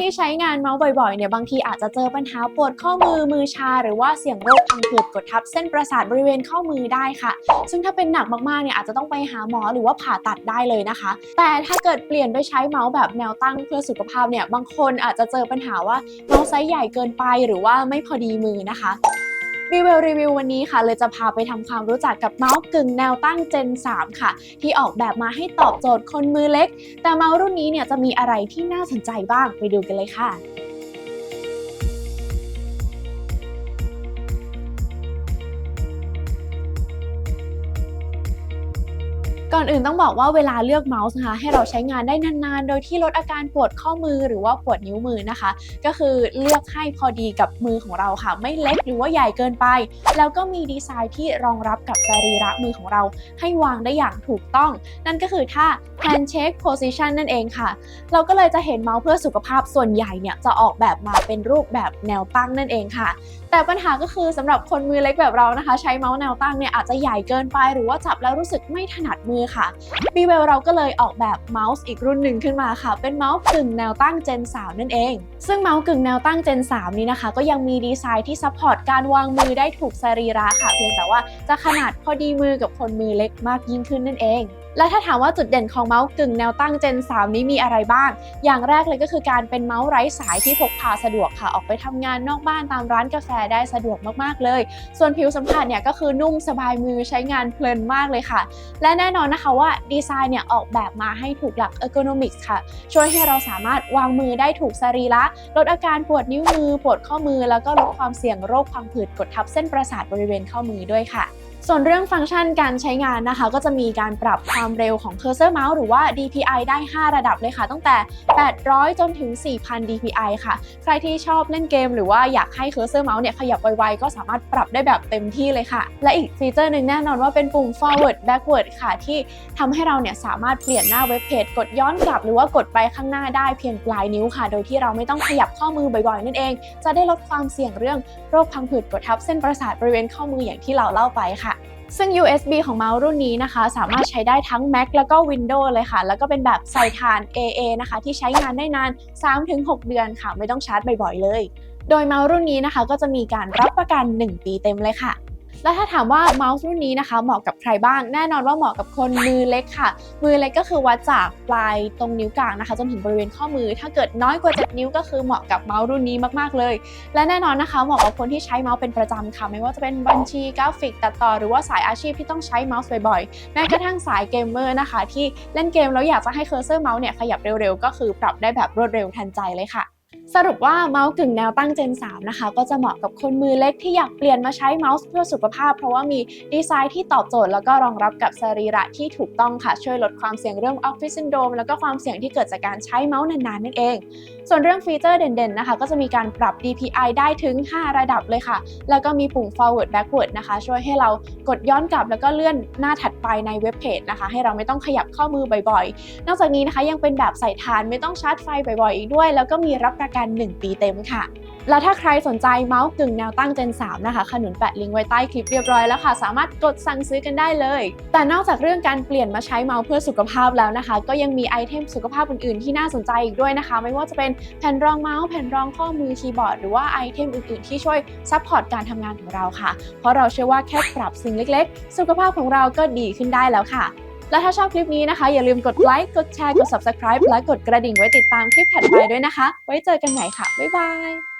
ที่ใช้งานเมาส์บ่อยๆเนี่ยบางทีอาจจะเจอปัญหาปวดข้อมือมือชา หรือว่าเสี่ยงโรคพังผืดกดทับเส้นประสาทบริเวณข้อมือได้ค่ะ ซึ่งถ้าเป็นหนักมากๆเนี่ยอาจจะต้องไปหาหมอหรือว่าผ่าตัดได้เลยนะคะ แต่ถ้าเกิดเปลี่ยนไปใช้เมาส์แบบแนวตั้งเพื่อสุขภาพเนี่ยบางคนอาจจะเจอปัญหาว่าเมาส์ไซส์ใหญ่เกินไปหรือว่าไม่พอดีมือนะคะ รีวิวรีวิววันนี้ค่ะ เลยจะพาไปทำความรู้จักกับเมาส์กึ่งแนวตั้ง Gen 3 ค่ะ ที่ออกแบบมาให้ตอบโจทย์คนมือเล็ก แต่เมาส์รุ่นนี้เนี่ยจะมีอะไรที่น่าสนใจบ้างไปดูกันเลยค่ะ ก่อนอื่นต้องบอกว่าเวลาเลือกเมาส์นะคะให้เราใช้งานได้นานๆ โดยที่ลดอาการปวดข้อมือหรือว่าปวดนิ้วมือนะคะ ก็คือเลือกให้พอดีกับมือของเราค่ะ ไม่เล็กหรือว่าใหญ่เกินไป แล้วก็มีดีไซน์ที่รองรับกับสรีระมือของเรา ให้วางได้อย่างถูกต้อง นั่นก็คือท่า handshake position นั่นเองค่ะ เราก็เลยจะเห็นเมาส์เพื่อสุขภาพส่วนใหญ่เนี่ยจะออกแบบมาเป็นรูปแบบแนวตั้งนั่นเองค่ะ แต่ปัญหาก็คือสำหรับคนมือเล็กแบบเรานะคะ ใช้เมาส์แนวตั้งเนี่ยอาจจะใหญ่เกินไป หรือว่าจับแล้วรู้สึกไม่ถนัดมือค่ะ b ีเวลเราก็เลยออกแบบเมาส์อีกรุ่นหนึ่งขึ้นมาค่ะ เป็นเมาส์กึ่งแนวตั้ง Gen 3 นั่นเอง ซึ่งเมาส์กึ่งแนวตั้ง Gen 3 นี้นะคะ ก็ยังมีดีไซน์ที่ซัพพอร์ตการวางมือได้ถูกสรีระค่ะ เพียงแต่ว่าจะขนาดพอดีมือกับคนมือเล็กมากยิ่งขึ้นนั่นเองและถ้าถามว่าจุดเด่นของเมาส์กึ่งแนวตั้ง Gen 3 นี้มีอะไรบ้าง อย่างแรกเลยก็คือการเป็นเมาส์ไร้สายที่พกพาสะดวกค่ะ ออกไปทำงานนอกบ้านตามร้านกาแฟได้สะดวกมากๆเลย ส่วนผิวสัมผัสเนี่ยก็คือนุ่มสบายมือใช้งานเพลินมากเลยค่ะ และแน่นอนนะคะว่าดีไซน์เนี่ยออกแบบมาให้ถูกหลัก ergonomics ค่ะ ช่วยให้เราสามารถวางมือได้ถูกสรีระลดอาการปวดนิ้วมือ ปวดข้อมือ แล้วก็ลดความเสี่ยงโรคพังผืดกดทับเส้นประสาทบริเวณข้อมือด้วยค่ะ ส่วนเรื่องฟังก์ชันการใช้งานนะคะ ก็จะมีการปรับความเร็วของ Cursor Mouse หรือว่า DPI ได้ 5 ระดับเลยค่ะ ตั้งแต่ 800 จนถึง 4,000 DPI ค่ะ ใครที่ชอบเล่นเกมหรือว่าอยากให้ Cursor Mouse เนี่ยขยับไวๆ ก็สามารถปรับได้แบบเต็มที่เลยค่ะ และอีกฟีเจอร์หนึ่งแน่นอนว่าเป็นปุ่ม forward backward ค่ะ ที่ทำให้เราเนี่ยสามารถเปลี่ยนหน้าเว็บเพจกดย้อนกลับ หรือว่ากดไปข้างหน้าได้เพียงปลายนิ้วค่ะ โดยที่เราไม่ต้องขยับข้อมือบ่อยๆ นั่นเอง จะได้ลดความเสี่ยงเรื่องโรคพังผืดกดทับเส้นประสาทบริเวณข้อมืออย่างที่เราเล่าไปค่ะ ซึ่ง USB ของเมาส์รุ่นนี้นะคะ สามารถใช้ได้ทั้ง Mac แล้วก็ Windows เลยค่ะ แล้วก็เป็นแบบใส่ถ่าน AA นะคะ ที่ใช้งานได้นาน 3-6 เดือนค่ะ ไม่ต้องชาร์จบ่อยๆเลย โดยเมาส์รุ่นนี้นะคะ ก็จะมีการรับประกัน 1 ปีเต็มเลยค่ะ แล้วถ้าถามว่าเมาส์รุ่นนี้นะคะ เหมาะกับใครบ้าง แน่นอนว่าเหมาะกับคนมือเล็กค่ะ มือเล็กก็คือวัดจากปลายตรงนิ้วกลางนะคะ จนถึงบริเวณข้อมือ ถ้าเกิดน้อยกว่า 7 นิ้วก็คือเหมาะกับเมาส์รุ่นนี้มากๆเลย และแน่นอนนะคะ เหมาะกับคนที่ใช้เมาส์เป็นประจำค่ะ ไม่ว่าจะเป็นบัญชีกราฟิกตัดต่อหรือว่าสายอาชีพที่ต้องใช้เมาส์บ่อยๆแม้กระทั่งสายเกมเมอร์นะคะ ที่เล่นเกมแล้วอยากจะให้เคอร์เซอร์เมาส์เนี่ยขยับเร็วๆก็คือปรับได้แบบรวดเร็วทันใจเลยค่ะ สรุปว่าเมาส์กึ่งแนวตั้ง Gen 3 นะคะ ก็จะเหมาะกับคนมือเล็กที่อยากเปลี่ยนมาใช้เมาส์เพื่อสุขภาพ เพราะว่ามีดีไซน์ที่ตอบโจทย์ แล้วก็รองรับกับสรีระที่ถูกต้องค่ะ ช่วยลดความเสี่ยงเรื่องออฟฟิศซินโดรมแล้วก็ความเสี่ยงที่เกิดจากการใช้เมาส์นานๆนั่นเอง ส่วนเรื่องฟีเจอร์เด่นๆ นะคะ ก็จะมีการปรับ DPI ได้ถึง 5 ระดับเลยค่ะ แล้วก็มีปุ่ม forward backward นะคะ ช่วยให้เรากดย้อนกลับแล้วก็เลื่อนหน้าถัดไปในเว็บเพจนะคะ ให้เราไม่ต้องขยับข้อมือบ่อยๆ นอกจากนี้นะคะยังเป็นแบบใส่ทานไม่ต้องชาร์จไฟบ่อยๆ อีกด้วย แล้วก็มีรับประกัน 1 ปีเต็มค่ะ แล้วถ้าใครสนใจเมาส์กึ่งแนวตั้ง Gen 3 นะคะ ขนุนแปะลิงก์ไว้ใต้คลิปเรียบร้อยแล้วค่ะ สามารถกดสั่งซื้อกันได้เลย แต่นอกจากเรื่องการเปลี่ยนมาใช้เมาส์เพื่อสุขภาพแล้วนะคะ ก็ยังมีไอเทมสุขภาพอื่น ๆ ที่น่าสนใจอีกด้วยนะคะ ไม่ว่าจะเป็นแผ่นรองเมาส์แผ่นรองข้อมือคีย์บอร์ดหรือว่าไอเทมอื่น ๆ ที่ช่วยซัพพอร์ตการทำงานของเราค่ะ เพราะเราเชื่อว่าแค่ปรับสิ่งเล็ก ๆ สุขภาพของเราก็ดีขึ้นได้แล้วค่ะ และถ้าชอบคลิปนี้นะคะ อย่าลืมกดไลค์ กดแชร์ กด subscribe และกดกระดิ่งไว้ติดตามคลิปถัดไปด้วยนะคะ ไว้เจอกันใหม่ค่ะ บ๊ายบาย